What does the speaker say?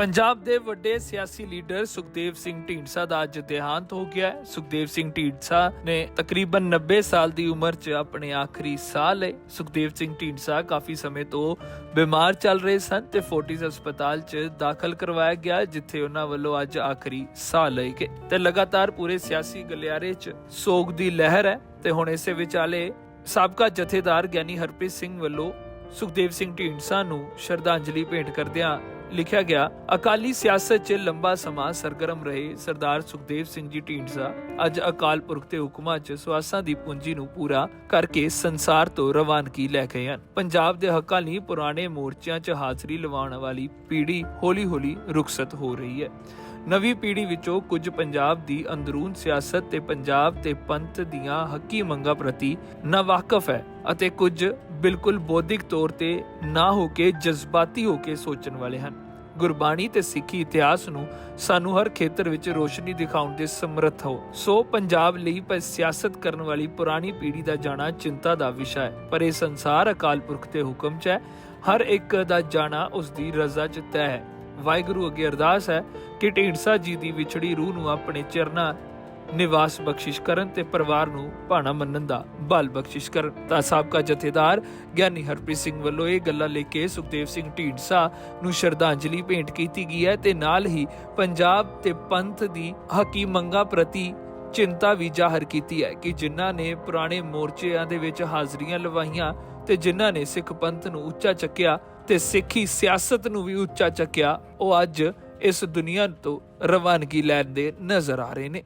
ਪੰਜਾਬ ਦੇ ਵੱਡੇ ਸਿਆਸੀ ਲੀਡਰ ਸੁਖਦੇਵ ਸਿੰਘ ਢੀਂਡਸਾ ਦਾ ਅੱਜ ਦੇਹਾਂਤ ਹੋ ਗਿਆ ਹੈ। ਸੁਖਦੇਵ ਸਿੰਘ ਢੀਂਡਸਾ ਨੇ ਤਕਰੀਬਨ 90 ਸਾਲ ਦੀ ਉਮਰ 'ਚ ਆਪਣੇ ਆਖਰੀ ਸਾਹ ਲਏ। ਸੁਖਦੇਵ ਸਿੰਘ ਢੀਂਡਸਾ ਕਾਫੀ ਸਮੇਂ ਤੋਂ ਬਿਮਾਰ ਚੱਲ ਰਹੇ ਸਨ ਤੇ ਫੋਰਟਿਸ ਹਸਪਤਾਲ 'ਚ ਦਾਖਲ ਕਰਵਾਇਆ ਗਿਆ, ਜਿੱਥੇ ਉਹਨਾਂ ਵੱਲੋਂ ਅੱਜ ਆਖਰੀ ਸਾਹ ਲਏ ਗਏ। ਤੇ ਲਗਾਤਾਰ ਪੂਰੇ ਸਿਆਸੀ ਗਲਿਆਰੇ 'ਚ ਸੋਗ ਦੀ ਲਹਿਰ ਹੈ ਤੇ ਹੁਣ ਇਸੇ ਵਿਚਾਲੇ ਸਾਬਕਾ ਜਥੇਦਾਰ ਗਿਆਨੀ ਹਰਪ੍ਰੀਤ ਸਿੰਘ ਵੱਲੋਂ ਸੁਖਦੇਵ ਸਿੰਘ ਢੀਂਡਸਾ ਨੂੰ ਸ਼ਰਧਾਂਜਲੀ ਭੇਂਟ ਕਰਦਿਆਂ ਲਿਖਿਆ ਗਿਆ, ਅਕਾਲੀ ਸਿਆਸਤ 'ਚ ਲੰਬਾ ਸਮਾਂ ਸਰਗਰਮ ਰਹੇ ਸਰਦਾਰ ਸੁਖਦੇਵ ਸਿੰਘ ਜੀ ਢੀਂਡਸਾ। ਅੱਜ ਅਕਾਲ ਪੁਰਖ ਦੇ ਹੁਕਮਾਂ 'ਚ ਸਵਾਸਾਂ ਦੀ ਪੂੰਜੀ ਨੂੰ ਪੂਰਾ ਕਰਕੇ ਸੰਸਾਰ ਤੋਂ ਰਵਾਨਗੀ ਲੈ ਗਏ ਹਨ। ਪੰਜਾਬ ਦੇ ਹੱਕਾਂ ਲਈ ਪੁਰਾਣੇ ਮੋਰਚਿਆਂ 'ਚ ਹਾਜ਼ਰੀ ਲਵਾਉਣ ਵਾਲੀ ਪੀੜ੍ਹੀ ਹੌਲੀ-ਹੌਲੀ ਰੁਖਸਤ ਹੋ ਰਹੀ ਹੈ। ਨਵੀਂ ਪੀੜ੍ਹੀ ਵਿੱਚੋਂ ਕੁਝ ਪੰਜਾਬ ਦੀ ਅੰਦਰੂਨ ਸਿਆਸਤ ਤੇ ਪੰਜਾਬ ਤੇ ਪੰਥ ਦੀਆਂ ਹੱਕੀ ਮੰਗਾਂ ਪ੍ਰਤੀ ਨਾਵਾਕਫ ਹੈ ਅਤੇ ਕੁਝ ਬਿਲਕੁਲ ਬੌਧਿਕ ਤੌਰ ਤੇ ਨਾ ਹੋ ਕੇ ਜਜ਼ਬਾਤੀ ਹੋ ਕੇ ਸੋਚਣ ਵਾਲੇ ਹਨ। ਗੁਰਬਾਣੀ ਤੇ ਸਿੱਖੀ ਇਤਿਹਾਸ ਨੂੰ ਸਾਨੂੰ ਹਰ ਖੇਤਰ ਵਿੱਚ ਰੋਸ਼ਨੀ ਦਿਖਾਉਣ ਦੇ ਸਮਰੱਥ ਹੋ। ਸੋ ਪੰਜਾਬ ਲਈ ਪਰ ਸਿਆਸਤ ਕਰਨ ਵਾਲੀ ਪੁਰਾਣੀ ਪੀੜ੍ਹੀ ਦਾ ਜਾਣਾ ਚਿੰਤਾ ਦਾ ਵਿਸ਼ਾ ਹੈ। ਪਰ ਇਹ ਸੰਸਾਰ ਅਕਾਲ ਪੁਰਖ ਦੇ ਹੁਕਮ 'ਚ ਹੈ। ਹਰ ਇੱਕ ਦਾ ਜਾਣਾ ਉਸ ਦੀ ਰਜ਼ਾ 'ਚ ਤੈਅ ਹੈ। ਵਾਹਿਗੁਰੂ ਅੱਗੇ ਅਰਦਾਸ ਹੈ ਕਿ ਢੀਂਡਸਾ ਜੀ ਦੀ ਵਿਛੜੀ ਰੂਹ ਨੂੰ ਆਪਣੇ ਚਰਨਾਂ ਨਿਵਾਸ ਬਖਸ਼ਿਸ਼ ਕਰਨ ਤੇ ਪਰਿਵਾਰ ਨੂੰ ਭਾਣਾ ਮੰਨਣ ਦਾ ਬਲ ਬਖਸ਼ਿਸ਼ ਕਰਨ। ਤਾਂ ਸਾਬਕਾ ਜਥੇਦਾਰ ਗਿਆਨੀ ਹਰਪ੍ਰੀਤ ਸਿੰਘ ਵੱਲੋਂ ਇਹ ਗੱਲਾਂ ਲੈ ਕੇ ਸੁਖਦੇਵ ਸਿੰਘ ਢੀਂਡਸਾ ਨੂੰ ਸ਼ਰਧਾਂਜਲੀ ਭੇਂਟ ਕੀਤੀ ਗਈ ਹੈ ਤੇ ਨਾਲ ਹੀ ਪੰਜਾਬ ਤੇ ਪੰਥ ਦੀ ਹਕੀ ਮੰਗਾਂ ਪ੍ਰਤੀ ਚਿੰਤਾ ਵੀ ਜ਼ਾਹਰ ਕੀਤੀ ਹੈ ਕਿ ਜਿਨ੍ਹਾਂ ਨੇ ਪੁਰਾਣੇ ਮੋਰਚਿਆਂ ਦੇ ਵਿੱਚ ਹਾਜ਼ਰੀਆਂ ਲਵਾਈਆਂ ਤੇ ਜਿਨ੍ਹਾਂ ਨੇ ਸਿੱਖ ਪੰਥ ਨੂੰ ਉੱਚਾ ਚੱਕਿਆ ਤੇ ਸਿੱਖੀ ਸਿਆਸਤ ਨੂੰ ਵੀ ਉੱਚਾ ਚੱਕਿਆ, ਉਹ ਅੱਜ ਇਸ ਦੁਨੀਆ ਤੋਂ ਰਵਾਨਗੀ ਲੈਣ ਦੇ ਨਜ਼ਰ ਆ ਰਹੇ ਨੇ।